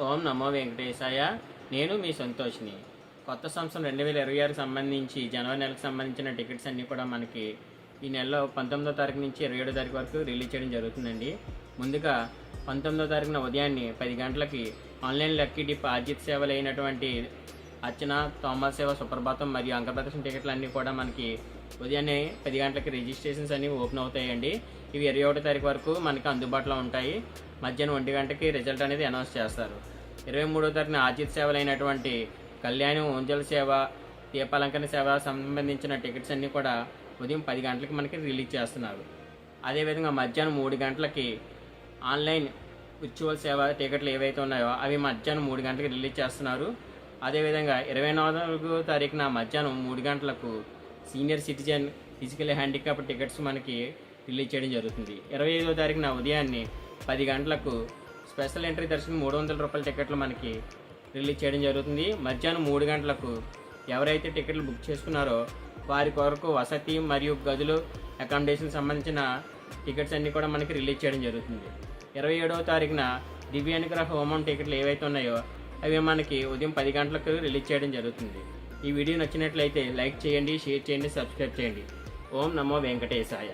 ఓం నమో వెంకటేశాయ. నేను మీ సంతోష్ని. కొత్త సంవత్సరం రెండు వేల ఇరవై ఆరుకు సంబంధించి జనవరి నెలకు సంబంధించిన టికెట్స్ అన్నీ కూడా మనకి ఈ నెలలో పంతొమ్మిదో తారీఖు నుంచి ఇరవై ఏడో తారీఖు వరకు రిలీజ్ చేయడం జరుగుతుందండి. ముందుగా పంతొమ్మిదో తారీఖున ఉదయాన్నే పది గంటలకి ఆన్లైన్ లక్కీ డిప్ ఆర్జిత్ సేవలు అయినటువంటి అర్చన తోమస్ సేవ సుప్రభాతం మరియు అంగప్రదర్శన టికెట్లు అన్నీ కూడా మనకి ఉదయాన్నే పది గంటలకి రిజిస్ట్రేషన్స్ అన్నీ ఓపెన్ అవుతాయండి. ఇవి ఇరవై ఒకటో తారీఖు వరకు మనకి అందుబాటులో ఉంటాయి. మధ్యాహ్నం ఒంటి గంటకి రిజల్ట్ అనేది అనౌన్స్ చేస్తారు. ఇరవై మూడో తారీఖున ఆజిత్ సేవలు అయినటువంటి కళ్యాణం ఉంజల సేవ దీపాలంకరణ సేవ సంబంధించిన టికెట్స్ అన్నీ కూడా ఉదయం పది గంటలకి మనకి రిలీజ్ చేస్తున్నారు. అదేవిధంగా మధ్యాహ్నం మూడు గంటలకి ఆన్లైన్ విర్చువల్ సేవ టికెట్లు ఏవైతే ఉన్నాయో అవి మధ్యాహ్నం మూడు గంటలకి రిలీజ్ చేస్తున్నారు. అదేవిధంగా ఇరవై నాలుగో తారీఖున మధ్యాహ్నం మూడు గంటలకు senior citizen physical handicap tickets మనకి రిలీజ్ చేయడం జరుగుతుంది. ఇరవై ఐదో తారీఖున ఉదయాన్నే పది గంటలకు స్పెషల్ ఎంట్రీ దర్శనం మూడు వందల రూపాయల టికెట్లు మనకి రిలీజ్ చేయడం జరుగుతుంది. మధ్యాహ్నం మూడు గంటలకు ఎవరైతే టికెట్లు బుక్ చేసుకున్నారో వారి కొరకు వసతి మరియు గదులు అకామిడేషన్ సంబంధించిన టికెట్స్ అన్నీ కూడా మనకి రిలీజ్ చేయడం జరుగుతుంది. ఇరవై ఏడవ తారీఖున దివ్యానుగ్రహ హోమం టికెట్లు ఏవైతే ఉన్నాయో అవి మనకి ఉదయం పది గంటలకు రిలీజ్ చేయడం జరుగుతుంది. ఈ వీడియో నచ్చినట్లయితే లైక్ చేయండి షేర్ చేయండి సబ్స్క్రైబ్ చేయండి. ఓం నమో వెంకటేశాయ.